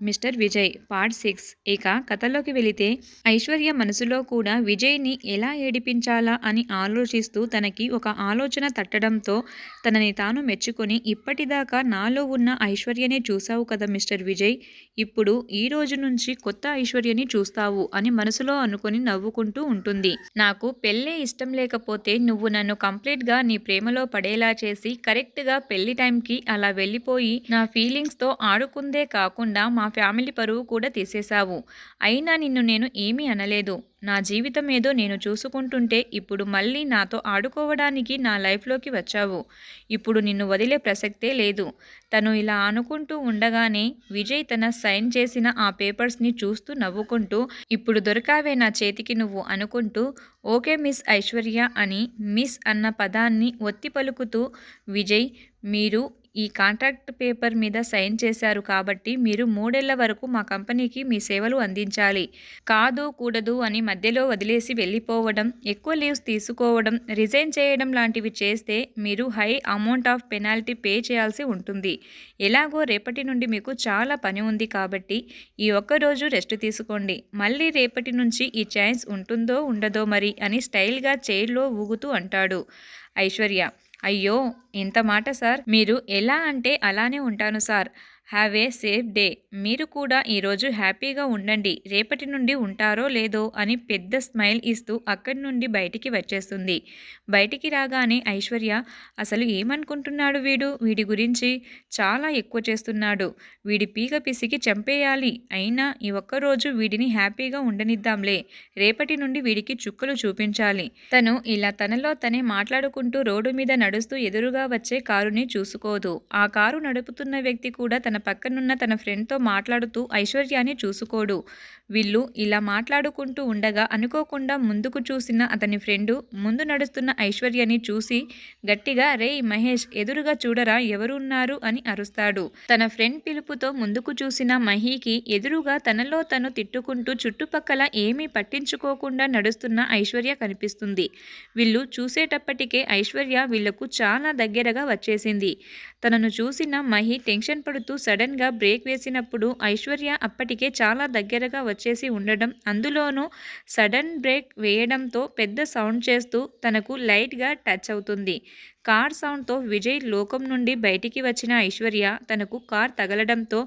Mister Vijay part six. ఇక కథలోకి వెళితే ఐశ్వర్య మనసులో కూడా విజయ్ని ఎలా ఏడిపించాలా అని ఆలోచిస్తూ తనకి ఒక ఆలోచన తట్టడంతో తనని తాను మెచ్చుకొని ఇప్పటిదాకా నాలో ఉన్న ఐశ్వర్యనే చూసావు కదా మిస్టర్ విజయ్? ఇప్పుడు ఈ రోజు నుంచి కొత్త ఐశ్వర్యని చూస్తావు అని మనసులో అనుకొని నవ్వుకుంటూ ఉంటుంది. నాకు పెళ్ళే ఇష్టం లేకపోతే నువ్వు నన్ను కంప్లీట్గా నీ ప్రేమలో పడేలా చేసి కరెక్ట్గా పెళ్ళి టైంకి అలా వెళ్ళిపోయి నా ఫీలింగ్స్తో ఆడుకుందే కాకుండా మా మా ఫ్యామిలీ పరువు కూడా తీసేశావు. అయినా నిన్ను నేను ఏమీ అనలేదు. నా జీవితం ఏదో నేను చూసుకుంటుంటే ఇప్పుడు మళ్ళీ నాతో ఆడుకోవడానికి నా లైఫ్లోకి వచ్చావు. ఇప్పుడు నిన్ను వదిలే ప్రసక్తే లేదు. తను ఇలా అనుకుంటూ ఉండగానే విజయ్ తన సైన్ చేసిన ఆ పేపర్స్ని చూస్తూ నవ్వుకుంటూ ఇప్పుడు దొరకావే నా చేతికి నువ్వు అనుకుంటూ ఓకే మిస్ ఐశ్వర్య అని మిస్ అన్న పదాన్ని ఒత్తి పలుకుతూ విజయ్ మీరు ఈ కాంట్రాక్ట్ పేపర్ మీద సైన్ చేశారు కాబట్టి మీరు మూడేళ్ళ వరకు మా కంపెనీకి మీ సేవలు అందించాలి. కాదు కూడదు అని మధ్యలో వదిలేసి వెళ్ళిపోవడం ఎక్కువ లీవ్స్ తీసుకోవడం రిజైన్ చేయడం లాంటివి చేస్తే మీరు high amount of penalty pay చేయాల్సి ఉంటుంది. ఎలాగో రేపటి నుండి మీకు చాలా పని ఉంది కాబట్టి ఈ ఒక్కరోజు రెస్ట్ తీసుకోండి. మళ్ళీ రేపటి నుంచి ఈ ఛాన్స్ ఉంటుందో ఉండదో మరి అని స్టైల్గా చైర్లో ఊగుతూ అంటాడు ఐశ్వర్య. అయ్యో! ఇంత మాట సార్. మీరు ఎలా అంటే అలానే ఉంటాను sir. Have a safe day మీరు కూడా ఈరోజు హ్యాపీగా ఉండండి. రేపటి నుండి ఉంటారో లేదో అని పెద్ద స్మైల్ ఇస్తూ అక్కడి నుండి బయటికి వచ్చేస్తుంది. బయటికి రాగానే ఐశ్వర్య అసలు ఏమనుకుంటున్నాడు వీడు? వీడి గురించి చాలా ఎక్కువ చేస్తున్నాడు. వీడి పీక పిసికి చంపేయాలి. అయినా ఈ ఒక్కరోజు వీడిని హ్యాపీగా ఉండనిద్దాంలే. రేపటి నుండి వీడికి చుక్కలు చూపించాలి. తను ఇలా తనలో తనే మాట్లాడుకుంటూ రోడ్డు మీద నడుస్తూ ఎదురుగా వచ్చే కారుని చూసుకోదు. ఆ కారు నడుపుతున్న వ్యక్తి కూడా తన పక్కనున్న తన ఫ్రెండ్తో మాట్లాడుతూ ఐశ్వర్యాన్ని చూసుకోడు. వీళ్ళు ఇలా మాట్లాడుకుంటూ ఉండగా అనుకోకుండా ముందుకు చూసిన అతని ఫ్రెండు ముందు నడుస్తున్న ఐశ్వర్యని చూసి గట్టిగా రే మహేష్ ఎదురుగా చూడరా ఎవరున్నారు? అని అరుస్తాడు. తన ఫ్రెండ్ పిలుపుతో ముందుకు చూసిన మహీకి ఎదురుగా తనలో తను తిట్టుకుంటూ చుట్టుపక్కల ఏమీ పట్టించుకోకుండా నడుస్తున్న ఐశ్వర్య కనిపిస్తుంది. వీళ్ళు చూసేటప్పటికే ఐశ్వర్య వీళ్ళకు చాలా దగ్గరగా వచ్చేసింది. తనను చూసిన మహి టెన్షన్ పడుతూ సడన్గా బ్రేక్ వేసినప్పుడు ఐశ్వర్య అప్పటికే చాలా దగ్గరగా వచ్చేసి ఉండడం. అందులోనూ సడన్ బ్రేక్ వేయడంతో పెద్ద సౌండ్ చేస్తూ తనకు లైట్గా టచ్ అవుతుంది. కార్ సౌండ్తో విజయ్ లోకం నుండి బయటికి వచ్చిన ఐశ్వర్య తనకు కార్ తగలడంతో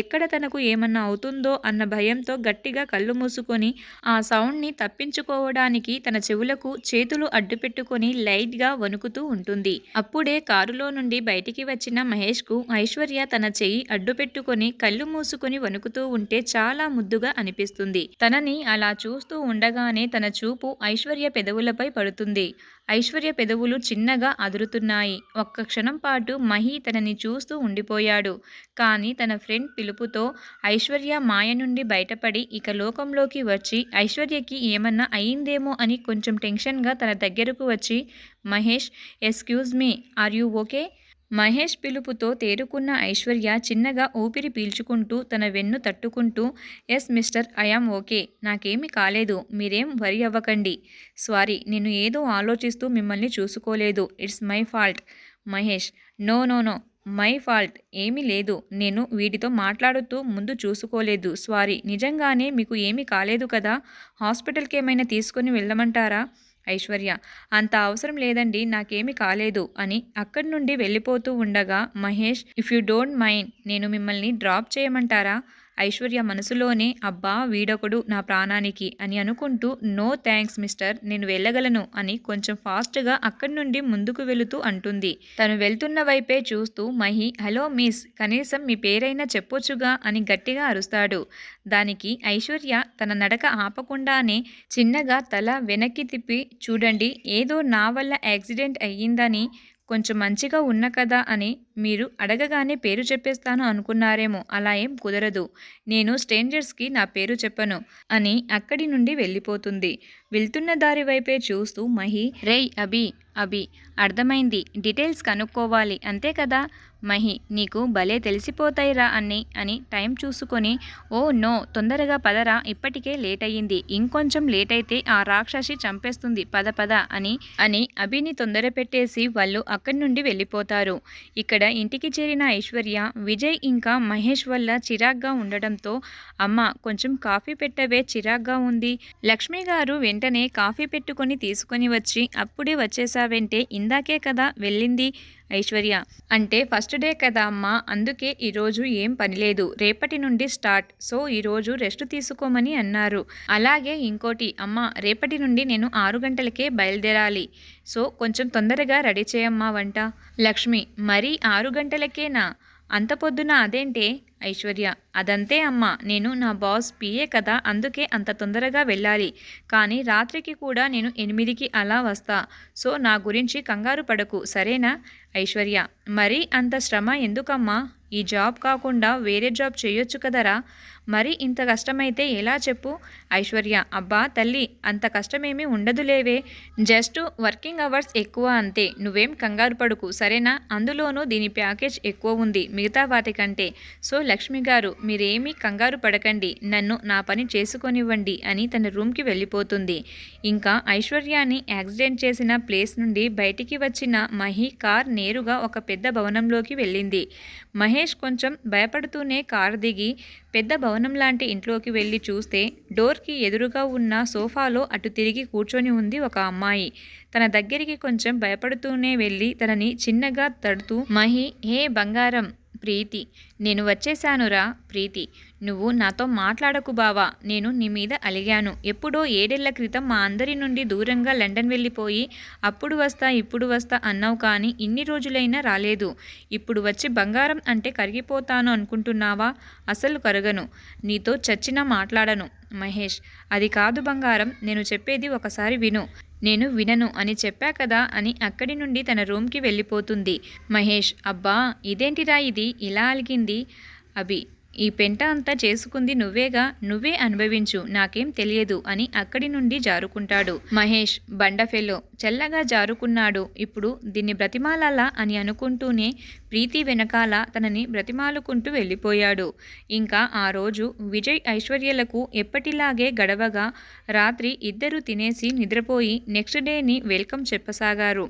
ఎక్కడ తనకు ఏమన్నా అవుతుందో అన్న భయంతో గట్టిగా కళ్ళు మూసుకొని ఆ సౌండ్ని తప్పించుకోవడానికి తన చెవులకు చేతులు అడ్డుపెట్టుకొని లైట్గా వణుకుతూ ఉంటుంది. అప్పుడే కారులో నుండి బయటికి వచ్చిన మహేష్కు ఐశ్వర్య తన చెయ్యి అడ్డుపెట్టుకొని కళ్ళు మూసుకొని వణుకుతూ ఉంటే చాలా ముద్దుగా అనిపిస్తుంది. తనని అలా చూస్తూ ఉండగానే తన చూపు ఐశ్వర్య పెదవులపై పడుతుంది. ఐశ్వర్య పెదవులు చిన్నగా అదురుతున్నాయి. ఒక్క క్షణం పాటు మహి తనని చూస్తూ ఉండిపోయాడు. కానీ తన ఫ్రెండ్ పిలుపుతో ఐశ్వర్య మాయ నుండి బయటపడి ఇక లోకంలోకి వచ్చి ఐశ్వర్యకి ఏమన్నా అయిందేమో అని కొంచెం టెన్షన్గా తన దగ్గరకు వచ్చి Mahesh excuse me are you okay? Mahesh పిలుపుతో తేరుకున్న ఐశ్వర్య చిన్నగా ఊపిరి పీల్చుకుంటూ తన వెన్ను తట్టుకుంటూ yes mister I am okay. నాకేమీ కాలేదు. మీరేం వరి అవ్వకండి. సారీ నేను ఏదో ఆలోచిస్తూ మిమ్మల్ని చూసుకోలేదు. It's my fault. Mahesh no no no. My fault. ఏమీ లేదు. నేను వీటితో మాట్లాడుతూ ముందు చూసుకోలేదు. సారీ నిజంగానే మీకు ఏమీ కాలేదు కదా. హాస్పిటల్కి ఏమైనా తీసుకొని వెళ్ళమంటారా? ఐశ్వర్య. అంత అవసరం లేదండి నాకేమీ కాలేదు అని అక్కడి నుండి వెళ్ళిపోతూ ఉండగా Mahesh if you don't mind నేను మిమ్మల్ని డ్రాప్ చేయమంటారా? ఐశ్వర్య మనసులోనే అబ్బా వీడొకడు నా ప్రాణానికి అని అనుకుంటూ నో థ్యాంక్స్ మిస్టర్ నేను వెళ్ళగలను అని కొంచెం ఫాస్ట్గా అక్కడి నుండి ముందుకు వెళుతూ అంటుంది. తను వెళ్తున్న వైపే చూస్తూ మహి హలో మిస్ కనీసం మీ పేరైనా చెప్పొచ్చుగా అని గట్టిగా అరుస్తాడు. దానికి ఐశ్వర్య తన నడక ఆపకుండానే చిన్నగా తల వెనక్కి తిప్పి చూడండి ఏదో నా వల్ల యాక్సిడెంట్ అయ్యిందని కొంచెం మంచిగా ఉన్న కదా అని మీరు అడగగానే పేరు చెప్పేస్తాను అనుకున్నారేమో అలా ఏం కుదరదు. నేను స్ట్రేంజర్స్కి నా పేరు చెప్పను అని అక్కడి నుండి వెళ్ళిపోతుంది. వెళ్తున్న దారి వైపే చూస్తూ మహి రేయ్ అభి అభి అర్థమైంది. డీటెయిల్స్ కనుక్కోవాలి. అంతే కదా? మహి నీకు భలే తెలిసిపోతాయిరా అన్ని అని టైం చూసుకొని ఓ నో తొందరగా పదరా ఇప్పటికే లేట్ అయ్యింది ఇంకొంచెం లేట్ అయితే ఆ రాక్షసి చంపేస్తుంది. పద పద అని అని అభిని తొందర పెట్టేసి వాళ్ళు అక్కడి నుండి వెళ్ళిపోతారు. ఇక్కడ ఇంటికి చేరిన ఐశ్వర్య విజయ్ ఇంకా మహేష్ వల్ల చిరాగ్గా ఉండడంతో అమ్మ కొంచెం కాఫీ పెట్టవే చిరాగ్గా ఉంది. లక్ష్మి గారు వెంటనే కాఫీ పెట్టుకొని తీసుకొని వచ్చి అప్పుడే వచ్చేసావంటే ఇందాకే కదా వెళ్ళింది. ఐశ్వర్య. అంటే ఫస్ట్ డే కదా అమ్మా అందుకే ఈరోజు ఏం పని లేదు. రేపటి నుండి స్టార్ట్. సో ఈరోజు రెస్ట్ తీసుకోమని అన్నారు. అలాగే ఇంకోటి అమ్మ రేపటి నుండి నేను ఆరు గంటలకే బయలుదేరాలి. సో కొంచెం తొందరగా రెడీ చేయమ్మా వంట. లక్ష్మి మరీ ఆరు గంటలకేనా? అంత పొద్దున అదేంటే? ఐశ్వర్య అదంతే అమ్మా నేను నా బాస్ పిఏ కదా అందుకే అంత తొందరగా వెళ్ళాలి. కానీ రాత్రికి కూడా నేను ఎనిమిదికి అలా వస్తా. సో నా గురించి కంగారు పడకు సరేనా? ఐశ్వర్య మరీ అంత శ్రమ ఎందుకమ్మా? ఈ జాబ్ కాకుండా వేరే జాబ్ చేయొచ్చు కదరా? మరి ఇంత కష్టమైతే ఎలా చెప్పు? ఐశ్వర్య అబ్బా తల్లి అంత కష్టమేమీ ఉండదులేవే జస్ట్ వర్కింగ్ అవర్స్ ఎక్కువ అంతే. నువ్వేం కంగారు పడుకు సరేనా? అందులోనూ దీని ప్యాకేజ్ ఎక్కువ ఉంది మిగతా వాటికంటే సో లక్ష్మి గారు మీరేమీ కంగారు పడకండి. నన్ను నా పని చేసుకొనివ్వండి అని తన రూమ్కి వెళ్ళిపోతుంది. ఇంకా ఐశ్వర్యాన్ని యాక్సిడెంట్ చేసిన ప్లేస్ నుండి బయటికి వచ్చిన మహి కార్ నేరుగా ఒక పెద్ద భవనంలోకి వెళ్ళింది. మహేష్ కొంచెం భయపడుతూనే కారు దిగి పెద్ద భవనం లాంటి ఇంట్లోకి వెళ్ళి చూస్తే డోర్కి ఎదురుగా ఉన్న సోఫాలో అటు తిరిగి కూర్చొని ఉంది ఒక అమ్మాయి. తన దగ్గరికి కొంచెం భయపడుతూనే వెళ్ళి తనని చిన్నగా తడుతూ మహి హే బంగారం! ప్రీతి నేను వచ్చేసానురా ప్రీతి. నువ్వు నాతో మాట్లాడకు బావా నేను నీ మీద అలిగాను. ఎప్పుడో ఏడేళ్ళ క్రితం మా అందరి నుండి దూరంగా లండన్ వెళ్ళిపోయి అప్పుడు వస్తా ఇప్పుడు వస్తా అన్నావు కానీ ఇన్ని రోజులైనా రాలేదు. ఇప్పుడు వచ్చి బంగారం అంటే కరిగిపోతాను అనుకుంటున్నావా? అసలు కరగను. నీతో చచ్చినా మాట్లాడను. మహేష్ అది కాదు బంగారం నేను చెప్పేది ఒకసారి విను. నేను వినను అని చెప్పా కదా అని అక్కడి నుండి తన రూమ్కి వెళ్ళిపోతుంది. మహేష్ అబ్బా ఇదేంటిరా ఇది? ఇలా అలిగింది అభి. ఈ పెంట అంతా చేసుకుంది నువ్వేగా నువ్వే అనుభవించు నాకేం తెలియదు అని అక్కడి నుండి జారుకుంటాడు. మహేష్ బండఫెలో చల్లగా జారుకున్నాడు. ఇప్పుడు దీన్ని బ్రతిమాలాలా అని అనుకుంటూనే ప్రీతి వెనకాల తనని బ్రతిమాలుకుంటూ వెళ్ళిపోయాడు. ఇంకా ఆ రోజు విజయ్ ఐశ్వర్యలకు ఎప్పటిలాగే గడవగా రాత్రి ఇద్దరు తినేసి నిద్రపోయి నెక్స్ట్ డేని వెల్కమ్ చెప్పసాగారు.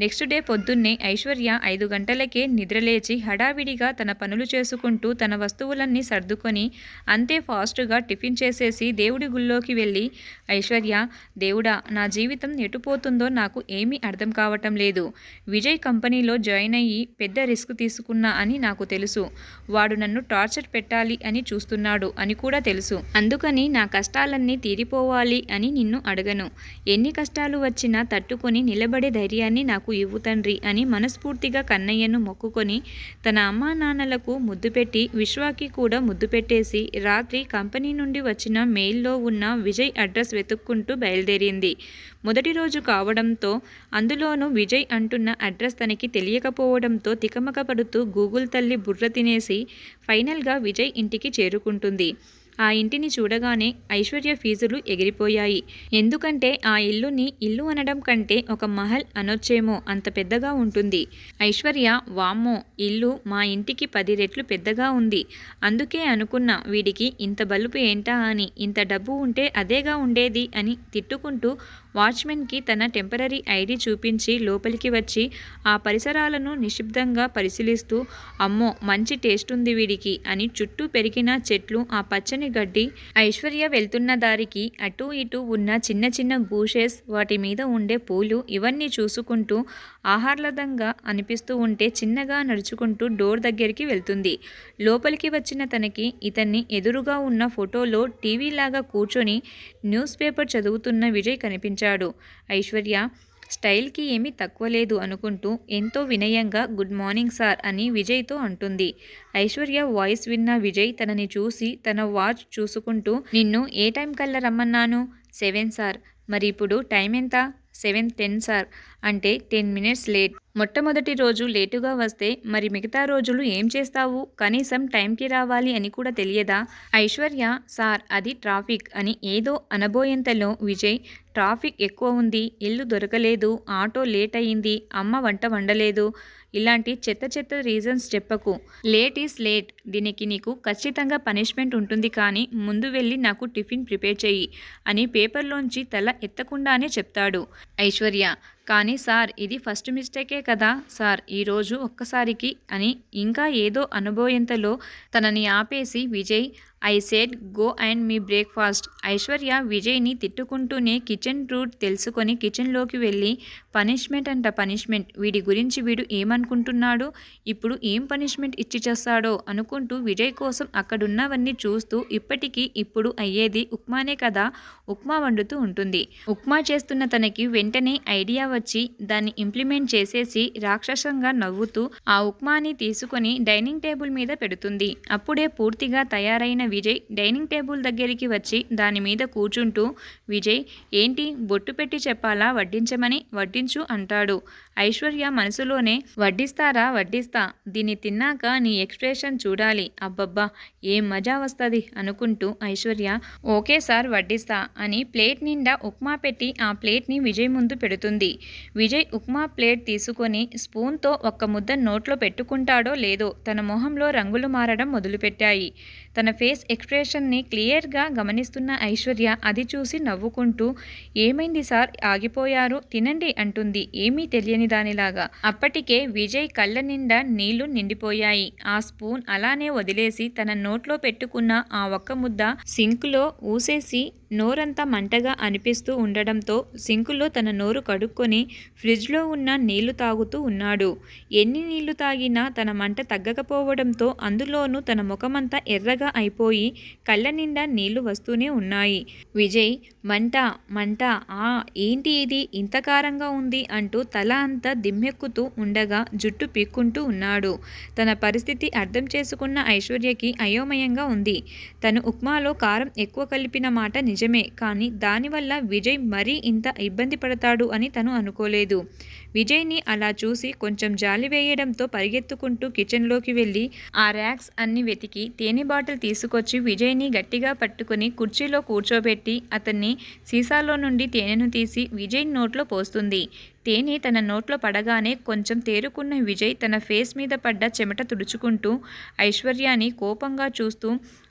నెక్స్ట్ డే పొద్దున్నే ఐశ్వర్య ఐదు గంటలకే నిద్రలేచి హడావిడిగా తన పనులు చేసుకుంటూ తన వస్తువులను వస్తువులన్నీ సర్దుకొని అంతే ఫాస్ట్గా టిఫిన్ చేసేసి దేవుడి గుళ్ళోకి వెళ్ళి ఐశ్వర్య దేవుడా నా జీవితం ఎటుపోతుందో నాకు ఏమీ అర్థం కావటం లేదు. విజయ్ కంపెనీలో జాయిన్ అయ్యి పెద్ద రిస్క్ తీసుకున్నా అని నాకు తెలుసు. వాడు నన్ను టార్చర్ పెట్టాలి అని చూస్తున్నాడు అని కూడా తెలుసు. అందుకని నా కష్టాలన్నీ తీరిపోవాలి అని నిన్ను అడగను. ఎన్ని కష్టాలు వచ్చినా తట్టుకొని నిలబడే ధైర్యాన్ని నాకు ఇవ్వు తండ్రి అని మనస్ఫూర్తిగా కన్నయ్యను మొక్కుకొని తన అమ్మా నాన్నలకు ముద్దు పెట్టి విశ్వాకి కూడా ముద్దు పెట్టేసి రాత్రి కంపెనీ నుండి వచ్చిన మెయిల్లో ఉన్న విజయ్ అడ్రస్ వెతుక్కుంటూ బయలుదేరింది. మొదటి రోజు కావడంతో అందులోనూ విజయ్ అంటున్న అడ్రస్ తనకి తెలియకపోవడంతో తికమక పడుతూ గూగుల్ తల్లి బుర్ర తినేసి ఫైనల్గా విజయ్ ఇంటికి చేరుకుంటుంది. ఆ ఇంటిని చూడగానే ఐశ్వర్య ఫీజులు ఎగిరిపోయాయి. ఎందుకంటే ఆ ఇల్లుని ఇల్లు అనడం కంటే ఒక మహల్ అనొచ్చేమో అంత పెద్దగా ఉంటుంది. ఐశ్వర్య వామ్మో ఇల్లు మా ఇంటికి పది రెట్లు పెద్దగా ఉంది. అందుకే అనుకున్న వీడికి ఇంత బలుపు ఏంటా అని ఇంత డబ్బు ఉంటే అదేగా ఉండేది అని తిట్టుకుంటూ వాచ్మెన్కి తన టెంపరీ ఐడి చూపించి లోపలికి వచ్చి ఆ పరిసరాలను నిశ్శబ్దంగా పరిశీలిస్తూ అమ్మో మంచి టేస్ట్ ఉంది వీడికి అని చుట్టూ పెరిగిన చెట్లు ఆ పచ్చని గడ్డి ఐశ్వర్య వెళ్తున్న దారికి అటూ ఇటూ ఉన్న చిన్న చిన్న బూషెస్ వాటి మీద ఉండే పూలు ఇవన్నీ చూసుకుంటూ ఆహ్లాదంగా అనిపిస్తూ ఉంటే చిన్నగా నడుచుకుంటూ డోర్ దగ్గరికి వెళ్తుంది. లోపలికి వచ్చిన తనకి ఇతన్ని ఎదురుగా ఉన్న ఫోటోలో టీవీలాగా కూర్చొని న్యూస్ పేపర్ చదువుతున్న విజయ్ కనిపించాడు. ఐశ్వర్య స్టైల్కి ఏమీ తక్కువ లేదు అనుకుంటూ ఎంతో వినయంగా గుడ్ మార్నింగ్ సార్ అని విజయ్తో అంటుంది. ఐశ్వర్య వాయిస్ విన్న విజయ్ తనని చూసి తన వాచ్ చూసుకుంటూ నిన్ను ఏ టైం కల్లా రమ్మన్నాను? Seven sir. మరి ఇప్పుడు టైం ఎంత? Seven ten sir. అంటే టెన్ మినిట్స్ లేట్. మొట్టమొదటి రోజు లేటుగా వస్తే మరి మిగతా రోజులు ఏం చేస్తావు? కనీసం టైంకి రావాలి అని కూడా తెలియదా? ఐశ్వర్య సార్ అది ట్రాఫిక్ అని ఏదో అనబోయేంతలో విజయ్ ట్రాఫిక్ ఎక్కువ ఉంది ఇల్లు దొరకలేదు ఆటో లేట్ అయ్యింది అమ్మ వంట వండలేదు ఇలాంటి చెత్త చెత్త రీజన్స్ చెప్పకు. లేట్ ఈస్ లేట్ దీనికి నీకు ఖచ్చితంగా పనిష్మెంట్ ఉంటుంది కానీ ముందు వెళ్ళి నాకు టిఫిన్ ప్రిపేర్ చెయ్యి అని పేపర్లోంచి తల ఎత్తకుండానే చెప్తాడు. ఐశ్వర్య కానీ సార్ ఇది ఫస్ట్ మిస్టేకే కదా సార్ ఈరోజు ఒక్కసారికి అని ఇంకా ఏదో అనుభవంతలో తనని ఆపేసి Vijay I said go and me breakfast. Aishwarya విజయ్ని తిట్టుకుంటూనే కిచెన్ రూట్ తెలుసుకొని కిచెన్లోకి వెళ్ళి పనిష్మెంట్ అంట పనిష్మెంట్ వీడి గురించి వీడు ఏమనుకుంటున్నాడు? ఇప్పుడు ఏం పనిష్మెంట్ ఇచ్చి చేస్తాడో? అనుకుంటూ విజయ్ కోసం అక్కడున్నవన్నీ చూస్తూ ఇప్పటికీ ఇప్పుడు అయ్యేది ఉప్మానే కదా ఉప్మా వండుతూ ఉంటుంది. ఉప్మా చేస్తున్న తనకి వెంటనే ఐడియా వచ్చి దాన్ని ఇంప్లిమెంట్ చేసేసి రాక్షసంగా నవ్వుతూ ఆ ఉప్మాని తీసుకొని డైనింగ్ టేబుల్ మీద పెడుతుంది. అప్పుడే పూర్తిగా తయారైన విజయ్ డైనింగ్ టేబుల్ దగ్గరికి వచ్చి దాని మీద కూర్చుంటూ విజయ్ ఏంటి బొట్టు పెట్టి చెప్పాలా? వడ్డించమని వడ్డించు అంటాడు. ఐశ్వర్య మనసులోనే వడ్డిస్తారా వడ్డిస్తా దీన్ని తిన్నాక నీ ఎక్స్ప్రెషన్ చూడాలి. అబ్బబ్బా ఏం మజా వస్తుంది అనుకుంటూ ఐశ్వర్య ఓకే సార్ వడ్డిస్తా అని ప్లేట్ నిండా ఉప్మా పెట్టి ఆ ప్లేట్ని విజయ్ ముందు పెడుతుంది. విజయ్ ఉప్మా ప్లేట్ తీసుకొని స్పూన్తో ఒక్క ముద్ద నోట్లో పెట్టుకుంటాడో లేదో తన మొహంలో రంగులు మారడం మొదలుపెట్టాయి. తన ఫేస్ ఎక్స్ప్రెషన్ని క్లియర్గా గమనిస్తున్న ఐశ్వర్య అది చూసి నవ్వుకుంటూ ఏమైంది సార్ ఆగిపోయారు తినండి అంటుంది. ఏమీ తెలియని దానిలాగా. అప్పటికే విజయ్ కళ్ళ నిండా నీళ్ళు నిండిపోయాయి. ఆ స్పూన్ అలానే వదిలేసి తన నోట్లో పెట్టుకున్న ఆ ఒక్క ముద్ద సింక్లో ఊసేసి నోరంతా మంటగా అనిపిస్తూ ఉండడంతో సింకులో తన నోరు కడుక్కొని ఫ్రిడ్జ్లో ఉన్న నీళ్ళు తాగుతూ ఉన్నాడు. ఎన్ని నీళ్ళు తాగినా తన మంట తగ్గకపోవడంతో అందులోనూ తన ముఖమంతా ఎర్రగా అయిపోయి కళ్ళ నిండా నీళ్ళు వస్తూనే ఉన్నాయి. విజయ్ మంట మంట ఆ ఏంటి ఇది? ఇంత కారంగా ఉంది అంటూ తల అంతా దిమ్మెక్కుతూ ఉండగా జుట్టు పీక్కుంటూ ఉన్నాడు. తన పరిస్థితి అర్థం చేసుకున్న ఐశ్వర్యకి అయోమయంగా ఉంది. తను ఉప్మాలో కారం ఎక్కువ కలిపిన మాట నిజమే కానీ దానివల్ల విజయ్ మరీ ఇంత ఇబ్బంది పడతాడు అని తను అనుకోలేదు. విజయ్ని అలా చూసి కొంచెం జాలి వేయడంతో పరిగెత్తుకుంటూ కిచెన్లోకి వెళ్ళి ఆ ర్యాక్స్ అన్ని వెతికి తేనె బాటిల్ తీసుకొచ్చి విజయ్ని గట్టిగా పట్టుకుని కుర్చీలో కూర్చోబెట్టి అతన్ని సీసాలో నుండి తేనెను తీసి విజయ్ నోట్లో పోస్తుంది. తేనె తన నోట్లో పడగానే కొంచెం తేరుకున్న విజయ్ తన ఫేస్ మీద పడ్డ చెమట తుడుచుకుంటూ ఐశ్వర్యాని కోపంగా చూస్తూ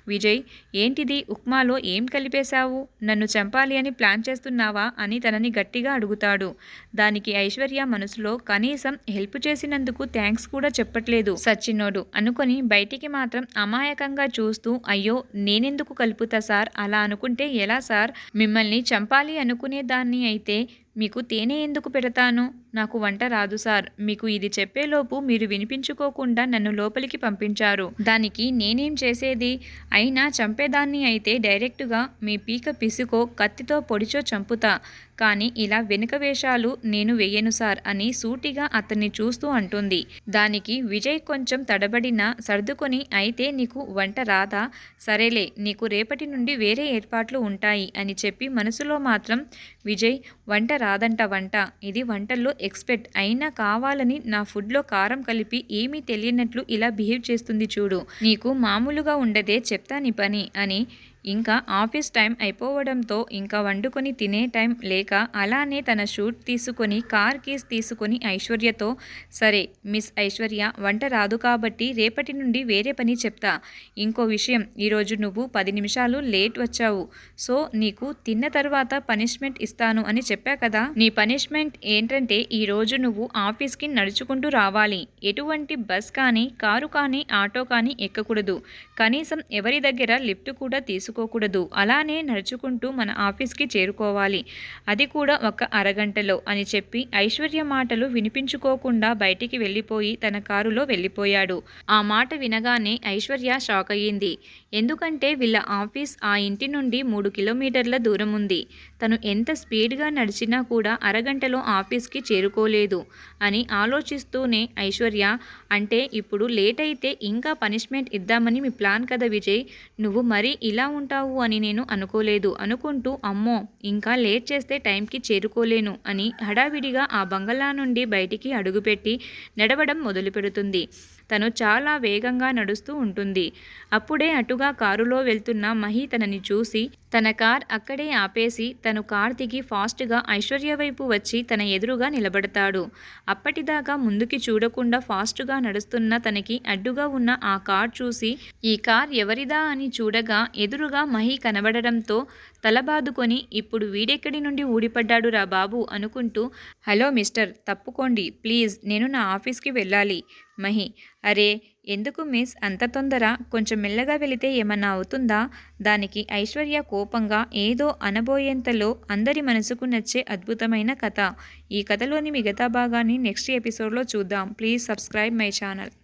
విజయ్ ఏంటిది? ఉప్మాలో ఏం కలిపేశావు? నన్ను చంపాలి అని ప్లాన్ చేస్తున్నావా? అని తనని గట్టిగా అడుగుతాడు. దానికి ఐశ్వర్య మనసులో కనీసం హెల్ప్ చేసినందుకు థ్యాంక్స్ కూడా చెప్పట్లేదు. సచ్చినోడు అనుకొని బయటికి మాత్రం అమాయకంగా చూస్తూ అయ్యో నేనెందుకు కలుపుతా సార్? అలా అనుకుంటే ఎలా సార్? మిమ్మల్ని చంపాలి అనుకునే దాన్ని అయితే మీకు తేనె ఎందుకు పెడతాను? నాకు వంట రాదు సార్. మీకు ఇది చెప్పేలోపు మీరు వినిపించుకోకుండా నన్ను లోపలికి పంపించారు. దానికి నేనేం చేసేది? అయినా చంపేదాన్ని అయితే డైరెక్టుగా మీ పీక పిసుకో కత్తితో పొడిచో చంపుతా. కానీ ఇలా వెనుక వేషాలు నేను వేయను సార్ అని సూటిగా అతన్ని చూస్తూ అంటుంది. దానికి విజయ్ కొంచెం తడబడిన సర్దుకొని అయితే నీకు వంట రాదా? సరేలే నీకు రేపటి నుండి వేరే ఏర్పాట్లు ఉంటాయి అని చెప్పి మనసులో మాత్రం విజయ్ వంట రాదంట వంట. ఇది వంటల్లో ఎక్స్పెక్ట్. అయినా కావాలని నా ఫుడ్లో కారం కలిపి ఏమీ తెలియనట్లు ఇలా బిహేవ్ చేస్తుంది చూడు. నీకు మామూలుగా ఉండదే చెప్తా నీ పని అని ఇంకా ఆఫీస్ టైం అయిపోవడంతో ఇంకా వండుకొని తినే టైం లేక అలానే తన షూట్ తీసుకొని కార్ కీస్ తీసుకొని ఐశ్వర్యతో సరే మిస్ ఐశ్వర్య వంట రాదు కాబట్టి రేపటి నుండి వేరే పని చెప్తా. ఇంకో విషయం ఈరోజు నువ్వు పది నిమిషాలు లేట్ వచ్చావు. సో నీకు తిన్న తర్వాత పనిష్మెంట్ ఇస్తాను అని చెప్పా కదా? నీ పనిష్మెంట్ ఏంటంటే ఈరోజు నువ్వు ఆఫీస్కి నడుచుకుంటూ రావాలి. ఎటువంటి బస్ కానీ కారు కానీ ఆటో కానీ ఎక్కకూడదు. కనీసం ఎవరి దగ్గర లిఫ్ట్ కూడా తీసుకోకూడదు అలానే నడుచుకుంటూ మన ఆఫీస్కి చేరుకోవాలి. అది కూడా ఒక అరగంటలో అని చెప్పి ఐశ్వర్య మాటలు వినిపించుకోకుండా బయటికి వెళ్ళిపోయి తన కారులో వెళ్ళిపోయాడు. ఆ మాట వినగానే ఐశ్వర్య షాక్ అయ్యింది. ఎందుకంటే వీళ్ళ ఆఫీస్ ఆ ఇంటి నుండి మూడు కిలోమీటర్ల దూరం ఉంది. తను ఎంత స్పీడ్గా నడిచినా కూడా అరగంటలో ఆఫీస్కి చేరుకోలేదు అని ఆలోచిస్తూనే ఐశ్వర్య అంటే ఇప్పుడు లేట్ అయితే ఇంకా పనిష్మెంట్ ఇద్దామని మీ ప్లాన్ కదా విజయ్. నువ్వు మరీ ఇలా ఉంటావు అని నేను అనుకోలేదు. అనుకుంటూ అమ్మో ఇంకా లేట్ చేస్తే టైంకి చేరుకోలేను అని హడావిడిగా ఆ బంగళా నుండి బయటికి అడుగుపెట్టి నడవడం మొదలు పెడుతుంది తను చాలా వేగంగా నడుస్తూ ఉంటుంది. అప్పుడే అటుగా కారులో వెళ్తున్న మహి తనని చూసి తన కార్ అక్కడే ఆపేసి తను కార్ దిగి ఫాస్ట్గా ఐశ్వర్య వైపు వచ్చి తన ఎదురుగా నిలబడతాడు. అప్పటిదాకా ముందుకి చూడకుండా ఫాస్ట్గా నడుస్తున్న తనకి అడ్డుగా ఉన్న ఆ కార్ చూసి ఈ కార్ ఎవరిదా అని చూడగా ఎదురుగా మహి కనబడడంతో తలబాదుకొని ఇప్పుడు వీడెక్కడి నుండి ఊడిపడ్డాడు రా బాబు అనుకుంటూ హలో మిస్టర్ తప్పుకోండి. ప్లీజ్ నేను నా ఆఫీస్కి వెళ్ళాలి. మహి. అరే ఎందుకు మిస్? అంత తొందర? కొంచెం మెల్లగా వెళితే ఏమన్నా అవుతుందా? దానికి ఐశ్వర్య కోపంగా ఏదో అనబోయేంతలో అందరి మనసుకు నచ్చే అద్భుతమైన కథ. ఈ కథలోని మిగతా భాగాన్ని నెక్స్ట్ ఎపిసోడ్లో చూద్దాం. Please subscribe my channel.